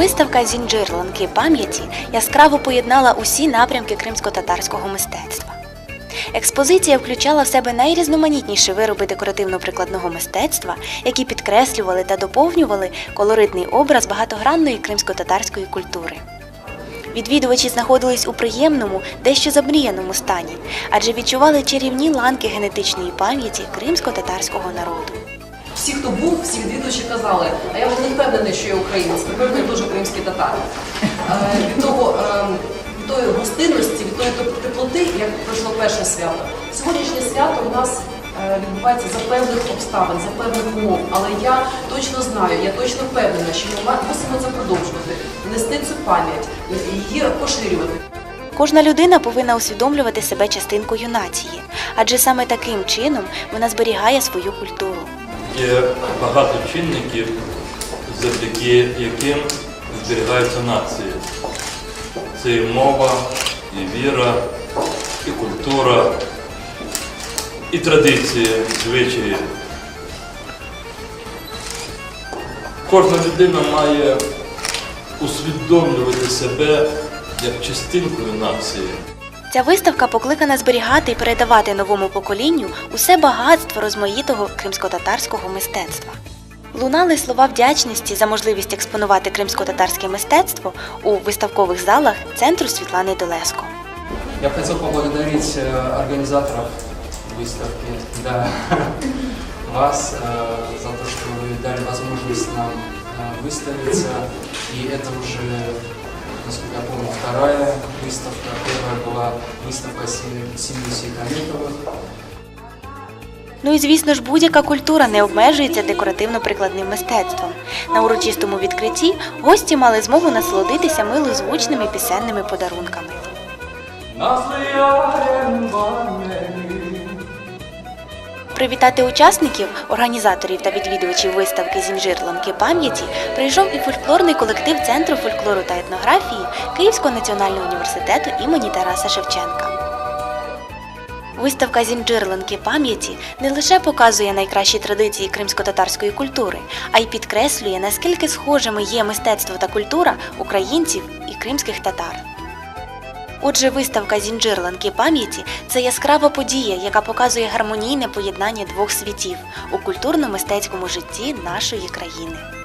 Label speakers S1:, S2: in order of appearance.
S1: Виставка Зінджир ланки пам'яті яскраво поєднала усі напрямки кримсько-татарського мистецтва. Експозиція включала в себе найрізноманітніші вироби декоративно-прикладного мистецтва, які підкреслювали та доповнювали колоритний образ багатогранної кримсько-татарської культури. Відвідувачі знаходились у приємному, дещо замріяному стані, адже відчували чарівні ланки генетичної пам'яті кримсько-татарського народу.
S2: Всі, хто був, всі відвідувачі казали, а я вже не впевнений, що я українець, напевно, я дуже кримський татар. Е, Від того, е, від тої гостинності, від тої теплоти, як пройшло перше свято. Сьогоднішнє свято у нас е, відбувається за певних обставин, за певних умов. Але я точно знаю, я точно впевнена, що ми мусимо це продовжувати, нести цю пам'ять, її поширювати.
S1: Кожна людина повинна усвідомлювати себе частинкою нації, адже саме таким чином вона зберігає свою культуру.
S3: Є багато чинників, завдяки яким зберігаються нації. Це і мова, і віра, і культура, і традиції, звичаї. Кожна людина має усвідомлювати себе як частинкою нації.
S1: Ця виставка покликана зберігати і передавати новому поколінню усе багатство розмаїтого кримсько-татарського мистецтва. Лунали слова вдячності за можливість експонувати кримсько-татарське мистецтво у виставкових залах центру Світлани Долеско.
S4: Я бы хотел поблагодарить э, организаторов выставки, да, вас э, за то, что вы дали возможность нам э, выставиться. И это уже, насколько я помню, вторая выставка. Первая была выставка Семи- семьи Сейкаметовых.
S1: Ну і звісно ж, будь-яка культура не обмежується декоративно-прикладним мистецтвом. На урочистому відкритті гості мали змогу насолодитися милозвучними пісенними подарунками. Привітати учасників, організаторів та відвідувачів виставки Зінжир ланки пам'яті прийшов і фольклорний колектив Центру фольклору та етнографії Київського національного університету імені Тараса Шевченка. Виставка «Зінджирленки пам'яті не лише показує найкращі традиції кримсько-татарської культури, а й підкреслює, наскільки схожими є мистецтво та культура українців і кримських татар. Отже, виставка Зінджир ланки пам'яті це яскрава подія, яка показує гармонійне поєднання двох світів у культурно-мистецькому житті нашої країни.